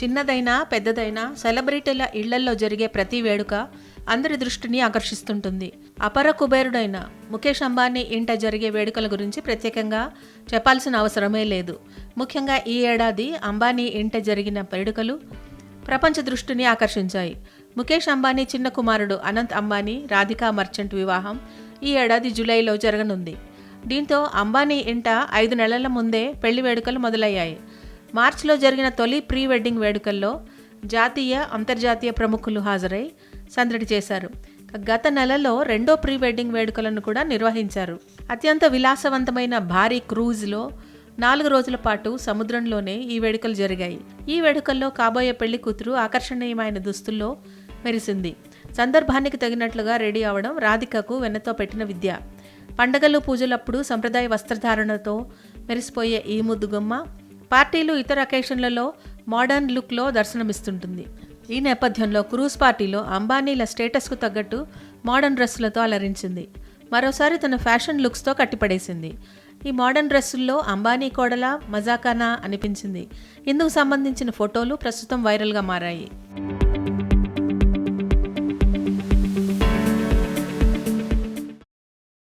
చిన్నదైనా పెద్దదైనా సెలబ్రిటీల ఇళ్ళల్లో జరిగే ప్రతి వేడుక అందరి దృష్టిని ఆకర్షిస్తుంటుంది. అపర కుబేరుడైన ముఖేష్ అంబానీ ఇంట జరిగే వేడుకల గురించి ప్రత్యేకంగా చెప్పాల్సిన అవసరమే లేదు. ముఖ్యంగా ఈ ఏడాది అంబానీ ఇంట జరిగిన వేడుకలు ప్రపంచ దృష్టిని ఆకర్షించాయి. ముఖేష్ అంబానీ చిన్న కుమారుడు అనంత్ అంబానీ రాధికా మర్చెంట్ వివాహం ఈ ఏడాది జూలైలో జరగనుంది. దీంతో అంబానీ ఇంట ఐదు నెలల ముందే పెళ్ళి వేడుకలు మొదలయ్యాయి. మార్చిలో జరిగిన తొలి ప్రీ వెడ్డింగ్ వేడుకల్లో జాతీయ అంతర్జాతీయ ప్రముఖులు హాజరై సందడి చేశారు. గత నెలలో రెండో ప్రీ వెడ్డింగ్ వేడుకలను కూడా నిర్వహించారు. అత్యంత విలాసవంతమైన భారీ క్రూజ్లో నాలుగు రోజుల పాటు సముద్రంలోనే ఈ వేడుకలు జరిగాయి. ఈ వేడుకల్లో కాబోయే పెళ్ళి కూతురు ఆకర్షణీయమైన దుస్తుల్లో మెరిసింది. సందర్భానికి తగినట్లుగా రెడీ అవడం రాధికకు వెన్నతో పెట్టిన విద్య. పండగలు పూజలప్పుడు సంప్రదాయ వస్త్రధారణతో మెరిసిపోయే ఈ ముద్దుగుమ్మ పార్టీలు ఇతర అకేషన్లలో మోడర్న్ లుక్లో దర్శనమిస్తుంటుంది. ఈ నేపథ్యంలో క్రూజ్ పార్టీలో అంబానీల స్టేటస్కు తగ్గట్టు మోడర్న్ డ్రెస్సులతో అలరించింది. మరోసారి తన ఫ్యాషన్ లుక్స్తో కట్టిపడేసింది. ఈ మోడర్న్ డ్రెస్సుల్లో అంబానీ కోడల మజాకానా అనిపించింది. ఇందుకు సంబంధించిన ఫోటోలు ప్రస్తుతం వైరల్గా మారాయి.